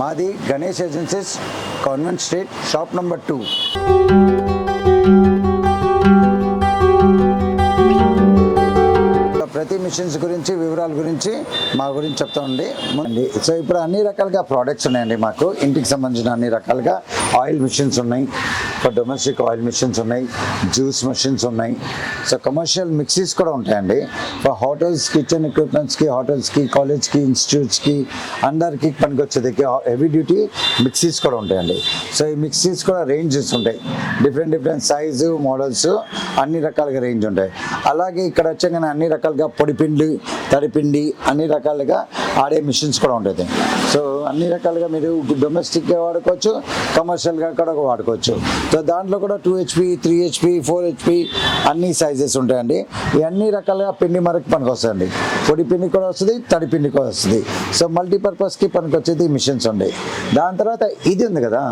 మాది Ganesh agencies convent street shop number two Pragathi machines గురించి వివరాల గురించి మా గురించి చెప్తామండి ఉండి. సో ఇప్పుడు అన్ని రకాలుగా ప్రోడక్ట్స్ ఉన్నాయండి మాకు. ఇంటికి సంబంధించిన అన్ని రకాలుగా ఆయిల్ మిషన్స్ ఉన్నాయి. ఫర్ డొమెస్టిక్ ఆయిల్ మిషన్స్ ఉన్నాయి. జ్యూస్ మిషన్స్ ఉన్నాయి. సో కమర్షియల్ మిక్సీస్ కూడా ఉంటాయండి. ఫర్ హోటల్స్ కిచెన్ ఎక్విప్మెంట్స్కి హోటల్స్కి కాలేజ్కి ఇన్స్టిట్యూట్స్కి అందరికి పనికొచ్చేది హెవీ డ్యూటీ మిక్సీస్ కూడా ఉంటాయండి. సో ఈ మిక్సీస్ కూడా రేంజెస్ ఉంటాయి. డిఫరెంట్ డిఫరెంట్ సైజు మోడల్స్ అన్ని రకాలుగా రేంజ్ ఉంటాయి. అలాగే ఇక్కడ వచ్చే అన్ని రకాలుగా పొడిపిండి తడిపిండి అన్ని రకాలుగా ఆడే మిషన్స్ కూడా ఉంటుంది సో అన్ని రకాలుగా మీరు డొమెస్టిక్గా వాడుకోవచ్చు కమర్షియల్గా కూడా వాడుకోవచ్చు. సో దాంట్లో కూడా two HP three HP four HP అన్ని సైజెస్ ఉంటాయండి. ఈ అన్ని రకాలుగా పిండి మరకు పనికి వస్తాయండి పొడి పిండి కూడా వస్తుంది తడి పిండి కూడా వస్తుంది. సో మల్టీపర్పస్కి పనికి వచ్చేది మిషన్స్ ఉన్నాయి దాని తర్వాత ఇది ఉంది కదా.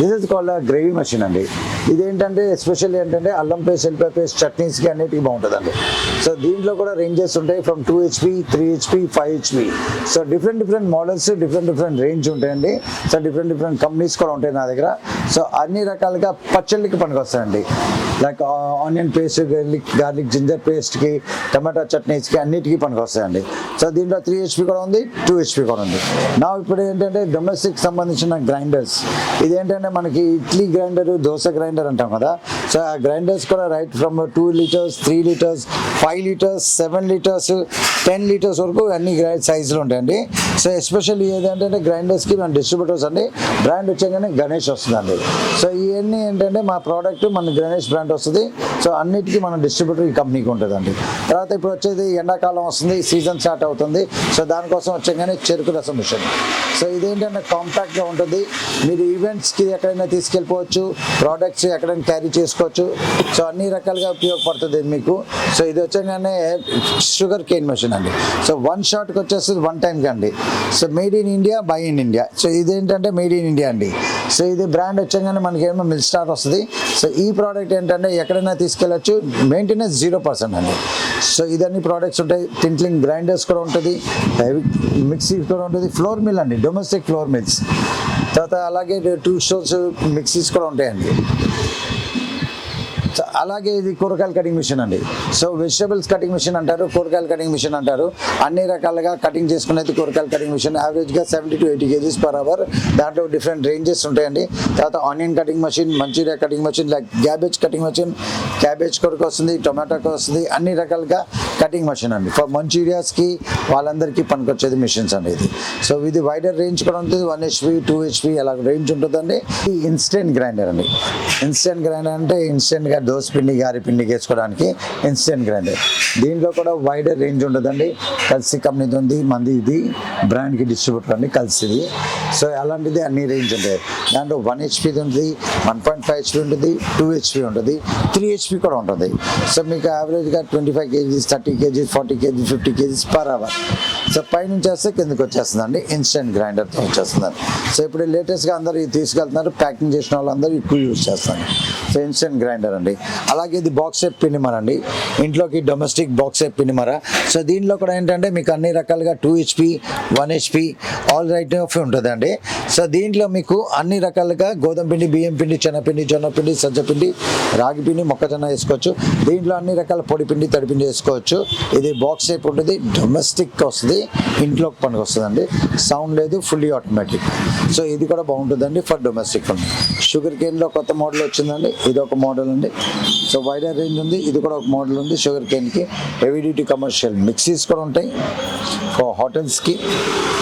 This is called gravy machine అండి. ఇదేంటంటే ఎస్పెషల్ ఏంటంటే అల్లం పేస్ట్ ఎల్లిపాయ పేస్ట్ చట్నీస్కి అన్నిటికీ బాగుంటుందండి. సో దీంట్లో కూడా రేంజెస్ ఉంటాయి from two HP three HP five HP so different different models different different range ఉంటాయండి. సో డిఫరెంట్ డిఫరెంట్ కంపెనీస్ కూడా ఉంటాయి నా దగ్గర. సో అన్ని రకాలుగా పచ్చళ్ళకి పనికి వస్తాయండి like onion paste garlic garlic ginger పేస్ట్కి టమాటా చట్నీస్కి అన్నిటికీ పనికొస్తాయండి. సో దీంట్లో త్రీ హెచ్పి కూడా ఉంది టూ హెచ్పి కూడా ఉంది. నా ఇప్పుడు ఏంటంటే డొమెస్టిక్ సంబంధించిన గ్రైండర్స్ ఇదేంటంటే మనకి ఇడ్లీ గ్రైండర్ దోశ గ్రైండర్ అంటాం కదా. సో ఆ గ్రైండర్స్ కూడా right from two litres three litres five litres seven litres ten litres వరకు అన్ని సైజులు ఉంటాయండి. సో ఎస్పెషల్లీ ఏదంటే గ్రైండర్స్కి మన డిస్ట్రిబ్యూటర్స్ అండి. బ్రాండ్ వచ్చాగానే గణేష్ వస్తుందండి. సో ఇవన్నీ ఏంటంటే మా ప్రోడక్ట్ మన గణేష్ బ్రాండ్ వస్తుంది. సో అన్నిటికీ మన డిస్ట్రిబ్యూటర్ ఈ కంపెనీకి ఉంటుందండి. తర్వాత ఇప్పుడు వచ్చేది ఎండాకాలం వస్తుంది సీజన్ స్టార్ట్ అవుతుంది. సో దానికోసం వచ్చాగానే చెరుకు రసం మిషన్. సో ఇదేంటంటే కాంపాక్ట్గా ఉంటుంది. మీరు ఈవెంట్స్కి ఎక్కడైనా తీసుకెళ్ళిపోవచ్చు ప్రోడక్ట్స్ ఎక్కడైనా క్యారీ చేసుకోవచ్చు. సో అన్ని రకాలుగా ఉపయోగపడుతుంది మీకు. సో ఇది వచ్చాగానే షుగర్ కేన్ మెషిన్ అండి. సో వన్ షాట్కి వచ్చేస్తుంది వన్ టైంకి అండి. So made in India by in India so ఇదేంటంటే మేడ్ ఇన్ ఇండియా అండి. సో ఇది బ్రాండ్ వచ్చాగానే మనకి ఏమో మిల్ స్టార్ వస్తుంది. సో ఈ ప్రోడక్ట్ ఏంటంటే ఎక్కడైనా తీసుకెళ్ళచ్చు. మెయింటెనెన్స్ జీరో పర్సెంట్ అండి. సో ఇదన్నీ ప్రోడక్ట్స్ ఉంటాయి. టింట్లింగ్ గ్రైండర్స్ కూడా ఉంటుంది. మిక్సీ కూడా ఉంటుంది. ఫ్లోర్ మిల్ అండి. Domestic flour mills. తర్వాత అలాగే టూ స్టోర్స్ మిక్సీస్ కూడా ఉంటాయండి. అలాగే ఇది కూరగాయల కటింగ్ మిషన్ అండి. సో వెజిటబుల్స్ కటింగ్ మిషన్ అంటారు కూరగాయల కటింగ్ మిషన్ అంటారు. అన్ని రకాలుగా కటింగ్ చేసుకునేది కూరగాయల కటింగ్ మిషన్ యావరేజ్గా seventy to eighty KGs per hour దాంట్లో డిఫరెంట్ రేంజెస్ ఉంటాయండి. తర్వాత onion cutting machine Manchurian cutting machine like cabbage cutting machine cabbage కొరకు వస్తుంది టొమాటోకి వస్తుంది. అన్ని రకాలుగా కటింగ్ మెషిన్ అండి. ఫర్ మంచూరియాస్కి వాళ్ళందరికీ పనికొచ్చేది మిషన్స్ అండి ఇది. సో ఇది వైడర్ రేంజ్ కూడా ఉంటుంది. వన్ హెచ్పి టూ హెచ్పి అలా రేంజ్ ఉంటుందండి. ఇన్స్టెంట్ గ్రైండర్ అండి. ఇన్స్టెంట్ గ్రైండర్ అంటే ఇన్స్టెంట్గా పిండి గారి పిండి వేసుకోవడానికి ఇన్స్టెంట్ గ్రైండర్ దీంట్లో కూడా వైడర్ రేంజ్ ఉంటుందండి. కలిసి కంపెనీది ఉంది మంది ఇది బ్రాండ్కి డిస్ట్రిబ్యూటర్ అండి కలిసిది సో అలాంటిది అన్ని రేంజ్ ఉంటాయి. దాంట్లో వన్ హెచ్పిది ఉంటుంది వన్ పాయింట్ ఫైవ్ హెచ్పి ఉంటుంది టూ హెచ్పి ఉంటుంది త్రీ హెచ్పి కూడా ఉంటుంది. సో మీకు యావరేజ్గా twenty five KGs thirty KGs forty KGs fifty KGs per hour so పైనుంచి వస్తే కిందకి వచ్చేస్తుందండి ఇన్స్టెంట్ గ్రైండర్తో వచ్చేస్తుందండి. సో ఇప్పుడు లేటెస్ట్గా అందరూ ఇది తీసుకెళ్తున్నారు ప్యాకింగ్ చేసిన వాళ్ళందరూ ఎక్కువ యూజ్ చేస్తారు సో ఇన్స్టెంట్ గ్రైండర్ అండి. అలాగే ఇది బాక్స్ షేప్ పినిమర అండి. ఇంట్లోకి డొమెస్టిక్ బాక్స్ షేప్ పినిమర సో దీనిలో కూడా ఏంటంటే మీకు అన్ని రకాలుగా two HP one HP all right of ఉంటుందండి సో దీంట్లో మీకు అన్ని రకాలుగా గోధుమ పిండి బియ్యం పిండి శనగపిండి జొన్నపిండి సజ్జపిండి రాగి పిండి మొక్కజొన్న వేసుకోవచ్చు. దీంట్లో అన్ని రకాల పొడి పిండి తడిపిండి వేసుకోవచ్చు. ఇది బాక్స్ షేప్ ఉంటుంది డొమెస్టిక్ వస్తుంది ఇంట్లోకి పనికి వస్తుందండి. సౌండ్ లేదు ఫుల్లీ ఆటోమేటిక్ సో ఇది కూడా బాగుంటుందండి ఫర్ డొమెస్టిక్ ఫుడ్ షుగర్ కేన్లో కొత్త మోడల్ వచ్చిందండి. ఇది ఒక మోడల్ అండి. సో వైడర్ రేంజ్ ఉంది. ఇది కూడా ఒక మోడల్ ఉంది షుగర్ కేన్కి హెవీ డ్యూటీ కమర్షియల్ మిక్సీస్ కూడా ఉంటాయి. ఫర్ హోటల్స్కి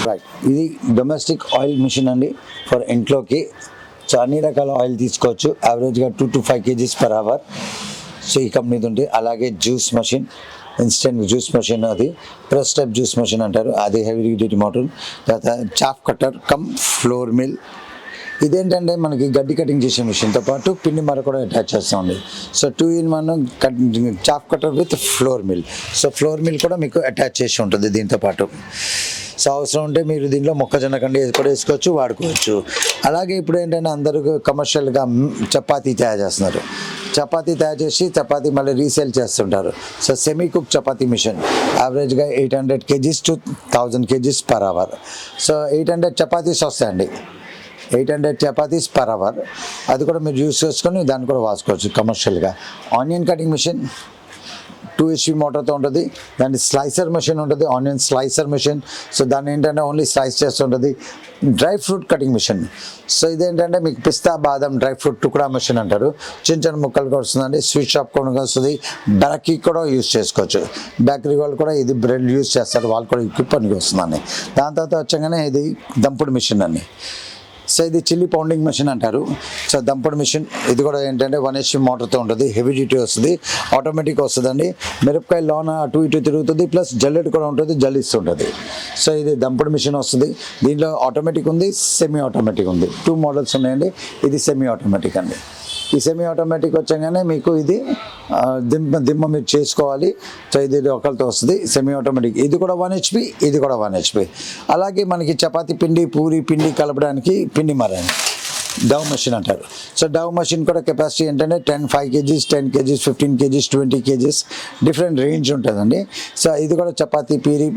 రైట్ ఇది డొమెస్టిక్ ఆయిల్ మిషన్ అండి. ఫర్ ఇంట్లోకి సో అన్ని రకాల ఆయిల్ తీసుకోవచ్చు. యావరేజ్గా two to five KGs per hour so ఈ కంపెనీది ఉంది అలాగే juice machine instant juice machine అది. ప్రెస్ టైప్ జ్యూస్ మెషిన్ అంటారు. అది హెవీ డ్యూటీ మోటార్ తర్వాత chaff cutter cum flour mill ఇదేంటంటే మనకి గడ్డి కటింగ్ చేసే మిషన్తో పాటు పిండి మర కూడా అటాచ్ చేస్తామండి so two in one cut chaff cutter with flour mill so flour mill కూడా మీకు అటాచ్ చేసి ఉంటుంది దీంతో పాటు. సో అవసరం ఉంటే మీరు దీంట్లో మొక్కజొన్న కండి కూడా వేసుకోవచ్చు వాడుకోవచ్చు. అలాగే ఇప్పుడు ఏంటంటే అందరూ కమర్షియల్గా చపాతీ తయారు చేస్తున్నారు. చపాతీ తయారు చేసి చపాతీ మళ్ళీ రీసేల్ చేస్తుంటారు. So semi cook chapati machine. యావరేజ్గా eight hundred KGs to thousand KGs per hour so eight hundred chapatis వస్తాయండి. Eight hundred chapatis per hour. అది కూడా మీరు యూస్ చేసుకొని దాన్ని కూడా వాసుకోవచ్చు కమర్షియల్గా onion cutting machine two HP మోటార్తో ఉంటుంది. దాని స్లైసర్ మెషిన్ ఉంటుంది ఆనియన్ స్లైసర్ మెషిన్ సో దాన్ని ఏంటంటే ఓన్లీ స్లైస్ చేస్తుంటుంది dry fruit cutting machine so ఇదేంటంటే మీకు పిస్తా బాదం డ్రై ఫ్రూట్ టుకుడా మిషన్ అంటారు. చిన్న చిన్న ముక్కలుగా వస్తుందండి. స్వీట్ షాప్ కూడా వస్తుంది. బరకి కూడా యూస్ చేసుకోవచ్చు. బేకరీ వాళ్ళు కూడా ఇది బ్రెడ్ యూస్ చేస్తారు. వాళ్ళు కూడా ఎక్కువ పనికి వస్తుందండి. దాని తర్వాత వచ్చాగానే ఇది దంపుడు మిషన్ అండి. సో ఇది చిల్లీ పౌండింగ్ మెషిన్ అంటారు. సో దంపడు మిషన్ ఇది కూడా ఏంటంటే వన్ హెచ్పి మోటార్తో ఉంటుంది. హెవీ డ్యూటీ వస్తుంది. ఆటోమేటిక్ వస్తుందండి. మిరపకాయ లోన అటు ఇటు తిరుగుతుంది. ప్లస్ జల్లెడ్ కూడా ఉంటుంది. జల్లిస్తుంటుంది. సో ఇది దంపడు మిషన్ వస్తుంది. దీంట్లో ఆటోమేటిక్ ఉంది సెమీ ఆటోమేటిక్ ఉంది. టూ మోడల్స్ ఉన్నాయండి. ఇది సెమీ ఆటోమేటిక్ అండి. ఈ సెమీ ఆటోమేటిక్ వచ్చాగానే మీకు ఇది దిమ్మ దిమ్మ మీరు చేసుకోవాలి. సో ఇది ఒకరితో వస్తుంది సెమీ ఆటోమేటిక్ ఇది కూడా వన్ హెచ్పి ఇది కూడా వన్ హెచ్పి అలాగే మనకి చపాతి పిండి పూరి పిండి కలపడానికి పిండి మరని డవ్ మెషిన్ అంటారు. సో డవ్ మెషిన్ కూడా కెపాసిటీ ఏంటంటే ten five KGs ten KGs fifteen KGs twenty KGs different range ఉంటుందండి. సో ఇది కూడా చపాతీ పీరి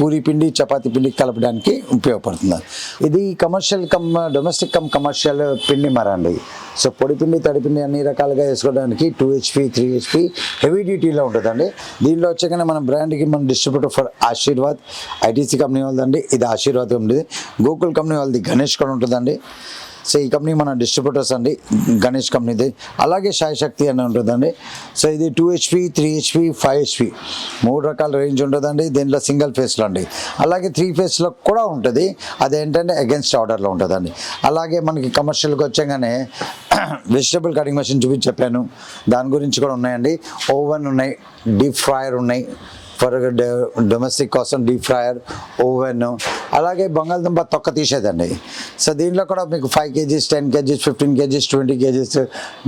పూరి పిండి చపాతీ పిండి కలపడానికి ఉపయోగపడుతుంది. ఇది commercial cum domestic cum commercial పిండి మర అండి. సో పొడి పిండి తడిపిండి అన్ని రకాలుగా వేసుకోవడానికి two HP three HP heavy డ్యూటీలో ఉంటుందండి. దీనిలో వచ్చాకనే మన బ్రాండ్కి మన distributor for Aashirvaad ITC company వాళ్ళదండి. ఇది ఆశీర్వాద్ ఉంటుంది గోకుల్ కంపెనీ వాళ్ళది గణేష్ కూడా ఉంటుందండి. సో ఈ కంపెనీ మన డిస్ట్రిబ్యూటర్స్ అండి గణేష్ కంపెనీది అలాగే సాయి శక్తి అని ఉంటుందండి. సో ఇది two HP three HP five HP. మూడు రకాల రేంజ్ ఉంటుందండి దీంట్లో సింగిల్ ఫేస్లో అండి. అలాగే త్రీ ఫేస్లో కూడా ఉంటుంది. అదేంటంటే అగెన్స్ట్ ఆర్డర్లో ఉంటుందండి. అలాగే మనకి కమర్షియల్కి వచ్చాగానే వెజిటబుల్ కటింగ్ మెషిన్ చూపించి చెప్పాను. దాని గురించి కూడా ఉన్నాయండి. ఓవెన్ ఉన్నాయి డీప్ ఫ్రైయర్ ఉన్నాయి. ఫర్ డొమెస్టిక్ కోసం డీప్ ఫ్రైయర్ ఓవెన్ అలాగే బంగాళదుంప తొక్క తీసేదండి. సో దీంట్లో కూడా మీకు five kgs ten kgs fifteen kgs twenty kgs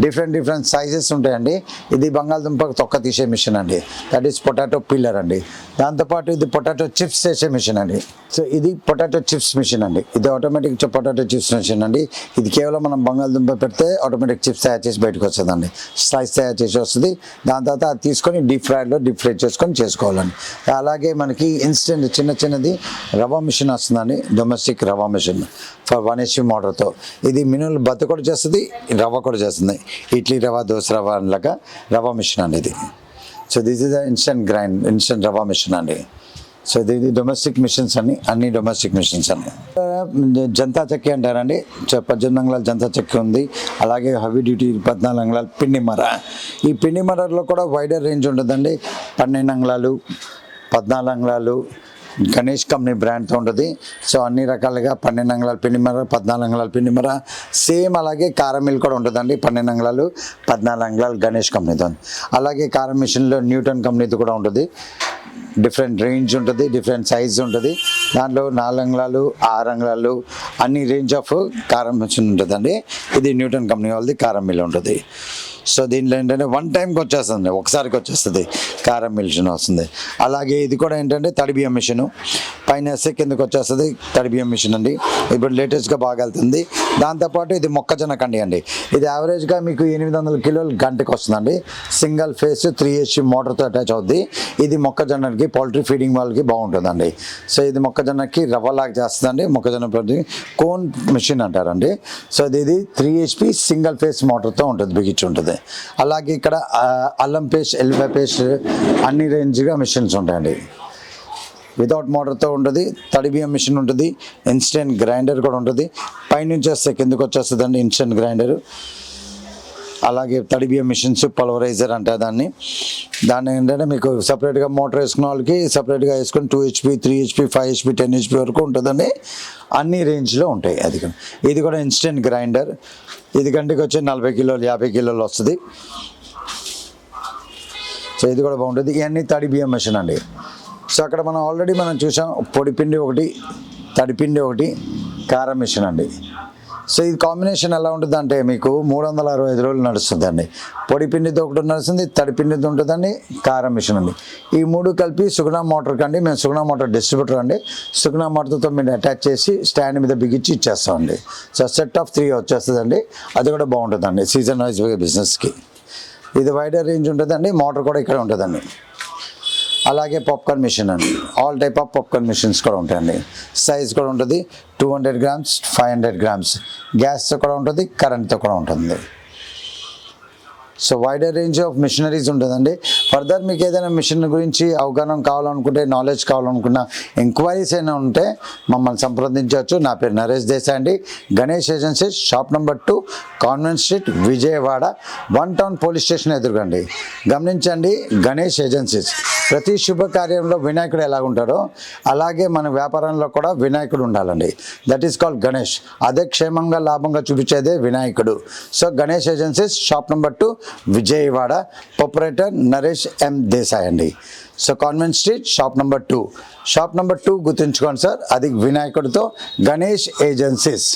different different sizes ఉంటాయండి. ఇది బంగాళదుంప తొక్క తీసే మిషన్ అండి. దట్ ఈస్ పొటాటో పిల్లర్ అండి. దాంతోపాటు ఇది పొటాటో చిప్స్ చేసే మిషన్ అండి. సో ఇది పొటాటో చిప్స్ మిషన్ అండి. ఇది ఆటోమేటిక్ పొటాటో చిప్స్ మిషన్ అండి. ఇది కేవలం మనం బంగాళదుంప పెడితే ఆటోమేటిక్ చిప్స్ తయారు చేసి బయటకు వస్తుందండి. స్లైస్ తయారు చేసి వస్తుంది. దాని తర్వాత అది తీసుకొని డీప్ ఫ్రైలో డీప్ ఫ్రై చేసుకొని చేసుకోవాలండి అలాగే మనకి ఇన్స్టెంట్ చిన్న చిన్నది రవ్వ మిషన్ వస్తుందండి డొమెస్టిక్ రవ్వ మిషన్ ఫర్ వన్ హెచ్పి మోటార్తో. ఇది మినుల్ బత్త కూడా చేస్తుంది రవ్వ కూడా చేస్తుంది. ఇడ్లీ రవ్వ దోశ రవ్వ లాగా రవ్వ మిషన్ అండి ఇది. So this is the instant grind instant రవ్వ మిషన్ అండి. సో ఇది డొమెస్టిక్ మిషన్స్ అని అన్ని డొమెస్టిక్ మిషన్స్ అని. జనతా చెక్కి అంటారండి. పద్దెనిమిది అంగుళాల జనతా చెక్కి ఉంది. అలాగే హెవీ డ్యూటీ పద్నాలుగు అంగుళాల పిండి మర. ఈ పిండి మరలో కూడా వైడర్ రేంజ్ ఉంటుందండి. పన్నెండు అంగుళాలు పద్నాలుగు అంగుళాలు గణేష్ కంపెనీ బ్రాండ్తో ఉంటుంది. సో అన్ని రకాలుగా పన్నెండు అంగుళాల పిండి మర పద్నాలుగు అంగుళాల పిండి మర. సేమ్ అలాగే కారం మిల్ కూడా ఉంటుందండి. పన్నెండు అంగుళాలు పద్నాలుగు అంగుళాలు గణేష్ కంపెనీతో అలాగే కారం మిషన్లో న్యూటన్ కంపెనీతో కూడా ఉంటుంది. డిఫరెంట్ రేంజ్ ఉంటుంది డిఫరెంట్ సైజ్ ఉంటుంది. దాంట్లో నాలుగు అంగుళాలు ఆరు అంగుళాలు అన్ని రేంజ్ ఆఫ్ కారం మిషన్ ఉంటుందండి. ఇది న్యూటన్ కంపెనీ వాళ్ళది కారం మిల్ ఉంటుంది. సో దీంట్లో ఏంటంటే వన్ టైంకి వచ్చేస్తుంది ఒకసారికి వచ్చేస్తుంది కారం మిషన్ వస్తుంది. అలాగే ఇది కూడా ఏంటంటే తడిబియ్యం మిషను పైన వేస్తే కిందకి వచ్చేస్తుంది తడిబియ్యం మిషన్ అండి. ఇప్పుడు లేటెస్ట్గా బాగా వెళ్తుంది. దాంతోపాటు ఇది మొక్కజొన్న కండి అండి. ఇది యావరేజ్గా మీకు ఎనిమిది వందల కిలోలు గంటకు వస్తుందండి. సింగిల్ ఫేస్ త్రీ హెచ్పి మోటార్తో అటాచ్ అవుద్ది. ఇది మొక్కజొన్నకి పౌల్ట్రీ ఫీడింగ్ వాళ్ళకి బాగుంటుందండి. సో ఇది మొక్కజొన్నకి రవ్వలాగా చేస్తుందండి. మొక్కజొన్న కోన్ మిషన్ అంటారండి. సో ఇది ఇది త్రీ హెచ్పి సింగిల్ ఫేస్ మోటార్తో ఉంటుంది బిగించి ఉంటుంది. అలాగే ఇక్కడ అల్లం పేస్ట్ ఎల్లిపాయ పేస్ట్ అన్ని రేంజ్గా మిషన్స్ ఉంటాయండి. వితౌట్ మోటార్తో ఉంటుంది తడి బియ్యం మిషన్ ఉంటుంది ఇన్స్టెంట్ గ్రైండర్ కూడా ఉంటుంది. పైనుంచి వస్తే కిందకు వచ్చేస్తుందండి ఇన్స్టెంట్ గ్రైండర్. అలాగే తడి బియ్యం మిషన్స్ పల్వరైజర్ అంటే దాన్ని. దాన్ని ఏంటంటే మీకు సపరేట్గా మోటార్ వేసుకున్న వాళ్ళకి సపరేట్గా వేసుకొని two HP three HP five HP ten HP వరకు ఉంటుందండి. అన్ని రేంజ్లో ఉంటాయి అది ఇది కూడా ఇన్స్టెంట్ గ్రైండర్ ఇది గంటకి వచ్చి నలభై కిలోలు యాభై కిలోలు వస్తుంది. సో ఇది కూడా బాగుంటుంది. ఇవన్నీ తడి బియ్యం మిషన్ అండి. సో అక్కడ మనం ఆల్రెడీ మనం చూసాం పొడిపిండి ఒకటి తడిపిండి ఒకటి కారం మిషన్ అండి. సో ఇది కాంబినేషన్ ఎలా ఉంటుంది అంటే మీకు మూడు వందల అరవై ఐదు రోజులు నడుస్తుందండి. పొడి పిండితో ఒకటి నడుస్తుంది తడి పిండితో ఉంటుందండి కారం మిషన్ అండి. ఈ మూడు కలిపి సుగుణ మోటార్ కండి మేము సుగుణ మోటార్ డిస్ట్రిబ్యూటర్ అండి. సుగుణ మోటార్తో మీరు అటాచ్ చేసి స్టాండ్ మీద బిగించి ఇచ్చేస్తామండి. సో సెట్ ఆఫ్ త్రీ వచ్చేస్తుందండి. అది కూడా బాగుంటుందండి సీజన్ వైజ్ బిజినెస్కి. ఇది వైడర్ రేంజ్ ఉంటుందండి మోటార్ కూడా ఇక్కడ ఉంటుందండి. అలాగే పాప్కార్న్ మిషన్ అండి. All type of popcorn machines కూడా ఉంటాయండి. సైజ్ కూడా ఉంటుంది. Two hundred grams five hundred grams గ్యాస్తో కూడా ఉంటుంది కరెంట్తో కూడా ఉంటుంది. So wider range of machineries ఉంటుందండి. ఫర్దర్ మీకు ఏదైనా మిషన్ గురించి అవగాహన కావాలనుకుంటే నాలెడ్జ్ కావాలనుకున్న ఎంక్వైరీస్ అయినా ఉంటే మమ్మల్ని సంప్రదించవచ్చు. నా పేరు నరేష్ దేశాయ్ అండి Ganesh agencies shop number two convent street Vijayawada one town police station ఎదురుగండి. గమనించండి గణేష్ ఏజెన్సీస్. ప్రతి శుభకార్యంలో వినాయకుడు ఎలా ఉంటాడో అలాగే మన వ్యాపారంలో కూడా వినాయకుడు ఉండాలండి. That is called Ganesh. అదే క్షేమంగా లాభంగా చూపించేదే వినాయకుడు. So Ganesh agencies shop number two Vijayawada. Proprietor Naresh M Desai అండి. So convent street shop number two shop number two గుర్తుంచుకోండి సార్. అది వినాయకుడితో గణేష్ ఏజెన్సీస్